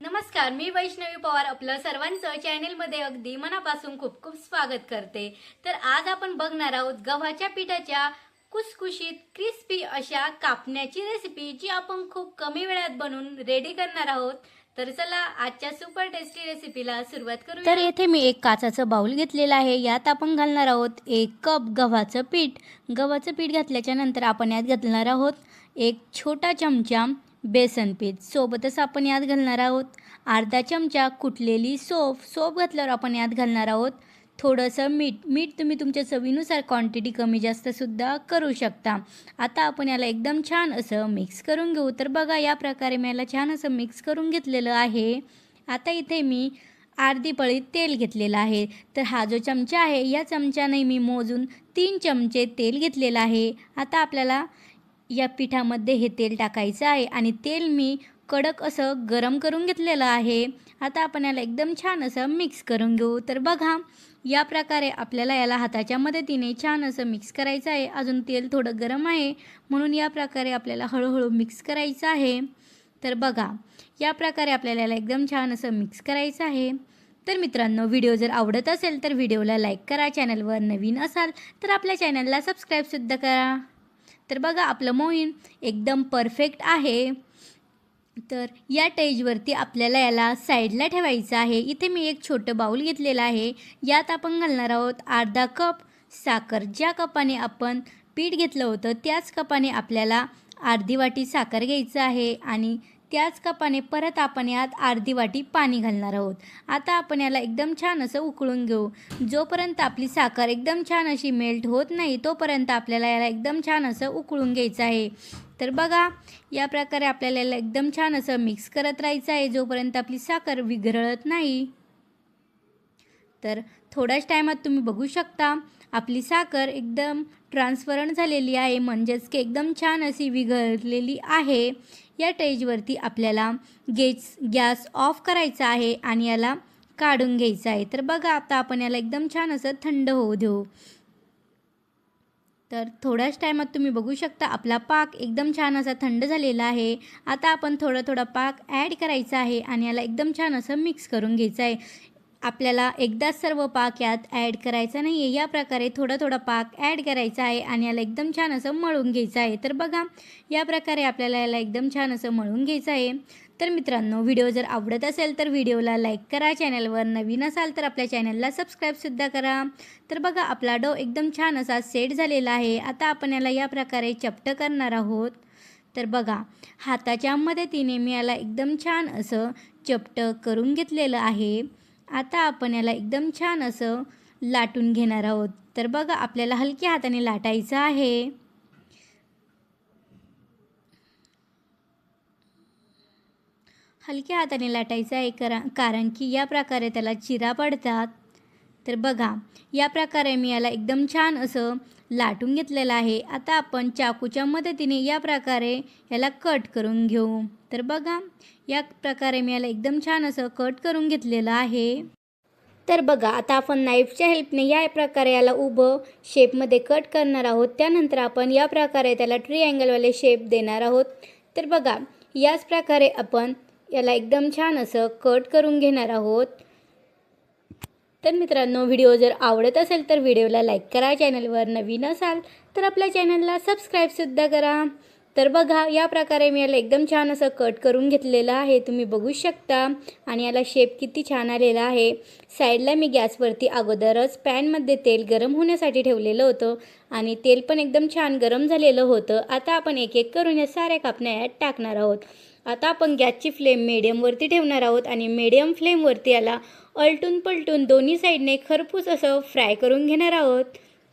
नमस्कार मी वैष्णवी पवार. आपलं सर्वांचं चॅनेलमध्ये अगदी मनापासून खूप खूप स्वागत करते. तर आज आपण बघणार आहोत गव्हाच्या पिठाच्या कुसकुशीत क्रिस्पी अशा कापण्याची रेसिपी जी आपण खूप कमी वेळात बनवून रेडी करणार आहोत. तर चला आजच्या सुपर टेस्टी रेसिपीला सुरुवात करू तर येथे मी एक काचाचं बाऊल घेतलेलं आहे. यात आपण घालणार आहोत एक कप गव्हाचं पीठ. गव्हाचं पीठ घातल्याच्या नंतर आपण यात घालणार आहोत एक छोटा चमचा बेसन पीठ सोबतच आपण यात घालणार आहोत. अर्धा चमचा कुटलेली सोप सोप घातल्यावर आपण यात घालणार आहोत. थोडंसं मीठ मीठ तुम्ही तुमच्या चवीनुसार क्वांटिटी कमी जास्तसुद्धा करू शकता. आता आपण याला एकदम छान असं मिक्स करून घेऊ. तर बघा या प्रकारे मी याला छान असं मिक्स करून घेतलेलं आहे. आता इथे मी अर्धी पळी तेल घेतलेलं आहे. तर हा जो चमचा आहे या चमच्याने मी मोजून तीन चमचे तेल घेतलेलं आहे. आता आपल्याला या पिठामध्ये हे तेल टाकायचं आहे आणि तेल मी कडक असं गरम करून घेतलेलं आहे. आता आपण याला एकदम छान असं मिक्स करून घेऊ. तर बघा या प्रकारे आपल्याला याला हाताच्या मदतीने छान असं मिक्स करायचं आहे. अजून तेल थोडं गरम आहे म्हणून या प्रकारे आपल्याला हळूहळू मिक्स करायचं आहे. तर बघा या प्रकारे आपल्याला याला एकदम छान असं मिक्स करायचं आहे. तर मित्रांनो व्हिडिओ जर आवडत असेल तर व्हिडिओला लाईक करा चॅनलवर नवीन असाल तर आपल्या चॅनलला सबस्क्राईबसुद्धा करा. तर बघा आपलं मोहीम एकदम परफेक्ट आहे. तर या टेजवरती आपल्याला याला साईडला ठेवायचं आहे. इथे मी एक छोटं बाऊल घेतलेलं आहे. यात आपण घालणार आहोत अर्धा कप साखर. ज्या कपाने आपण पीठ घेतलं होतं त्याच कपाने आपल्याला अर्धी वाटी साखर घ्यायचं आहे आणि त्याच कपाने परत आपण यात अर्धी वाटी पाणी घालणार आहोत. आता आपण याला एकदम छान असं उकळून घेऊ. जोपर्यंत आपली साखर एकदम छान अशी मेल्ट होत नाही तोपर्यंत आपल्याला याला एकदम छान असं उकळून घ्यायचं आहे. तर बघा या प्रकारे आपल्याला याला एकदम छान असं मिक्स करत राहायचं आहे जोपर्यंत आपली साखर विघरळत नाही. तर थोड्याच टायमात तुम्ही बघू शकता. आपली साखर एकदम ट्रान्सफरंट झालेली आहे म्हणजेच की एकदम छान अशी विघरलेली आहे. या टेजवरती आपल्याला गेस गॅस ऑफ करायचा आहे आणि याला काढून घ्यायचं आहे. तर बघा आता आपण याला एकदम छान असं थंड होऊ देऊ. तर थोड्याच टायमात तुम्ही बघू शकता आपला पाक एकदम छान असा थंड झालेला आहे. आता आपण थोडा थोडा पाक ॲड करायचा आहे आणि याला एकदम छान असं मिक्स करून घ्यायचं आहे. आपल्याला एकदाच सर्व पाक यात ॲड करायचा नाही आहे या प्रकारे थोडा थोडा पाक ॲड करायचा आहे आणि याला एकदम छान असं मळून घ्यायचं आहे. तर बघा या प्रकारे आपल्याला याला एकदम छान असं मळून घ्यायचं आहे. तर मित्रांनो व्हिडिओ जर आवडत असेल तर व्हिडिओला लाईक करा चॅनलवर नवीन असाल तर आपल्या चॅनलला सबस्क्राईबसुद्धा करा. तर बघा आपला डो एकदम छान असा सेट झालेला आहे. आता आपण याला या प्रकारे चपटं करणार आहोत. तर बघा हाताच्या मदतीने मी याला एकदम छान असं चपटं करून घेतलेलं आहे. आता आपण याला एकदम छान असं लाटून घेणार आहोत. तर बघा आपल्याला हलक्या हाताने लाटायचं आहे. हलक्या हाताने लाटायचं आहे करा कारण की या प्रकारे त्याला चिरा पडतात. तर बघा या प्रकारे मी याला एकदम छान असं लाटून घेतलेलं आहे. आता आपण चाकूच्या मदतीने या प्रकारे याला कट करून घेऊ. तर बघा या प्रकारे मी याला एकदम छान असं कट करून घेतलेलं आहे. तर बघा आता आपण नाईफच्या हेल्पने या प्रकारे याला उभं शेपमध्ये कट करणार आहोत. त्यानंतर आपण या प्रकारे त्याला ट्रिअँगलवाले शेप देणार आहोत. तर बघा याच प्रकारे आपण याला एकदम छान असं कट करून घेणार आहोत. तर मित्रांनो व्हिडिओ जर आवडत असेल तर व्हिडिओला लाईक करा चॅनलवर नवीन असाल तर आपल्या चॅनलला सबस्क्राईबसुद्धा करा. तर बघा या प्रकारे मी याला एकदम छान असं कट करून घेतलेलं आहे. तुम्ही बघू शकता. आणि याला शेप किती छान आलेला आहे. साईडला मी गॅसवरती अगोदरच पॅनमध्ये तेल गरम होण्यासाठी ठेवलेलं होतं. आणि तेल पण एकदम छान गरम झालेलं होतं. आता आपण एक एक करून या साऱ्या कापण्या यात टाकणार आहोत. आता आपण गॅसची फ्लेम मिडियमवरती ठेवणार आहोत. आणि मिडियम फ्लेमवरती याला अलटून पलटून दोन्ही साईडने खरपूस असं फ्राय करून घेणार आहोत.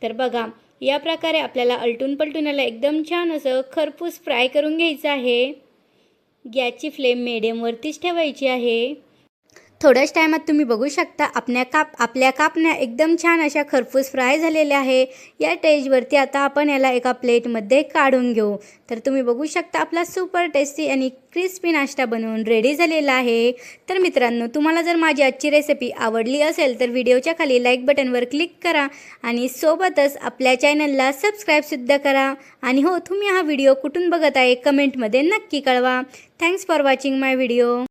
तर बघा या प्रकारे आपल्याला अलटून पलटून याला एकदम छान असं खरपूस फ्राय करून घ्यायचं आहे. गॅसची फ्लेम मिडियमवरतीच ठेवायची आहे. थोड्याच टायमात तुम्ही बघू शकता आपल्या काप आपल्या कापण्या एकदम छान अशा खरपूस फ्राय झालेल्या आहे. या टेजवरती आता आपण याला एका प्लेटमध्ये काढून घेऊ. तर तुम्ही बघू शकता आपला सुपर टेस्टी आणि क्रिस्पी नाश्ता बनवून रेडी झालेला आहे. तर मित्रांनो तुम्हाला जर माझी आजची रेसिपी आवडली असेल तर व्हिडिओच्या खाली लाईक बटनवर क्लिक करा आणि सोबतच आपल्या चॅनलला सबस्क्राईबसुद्धा करा. आणि हो तुम्ही हा व्हिडिओ कुठून बघत आहे कमेंटमध्ये नक्की कळवा. Thanks for watching my video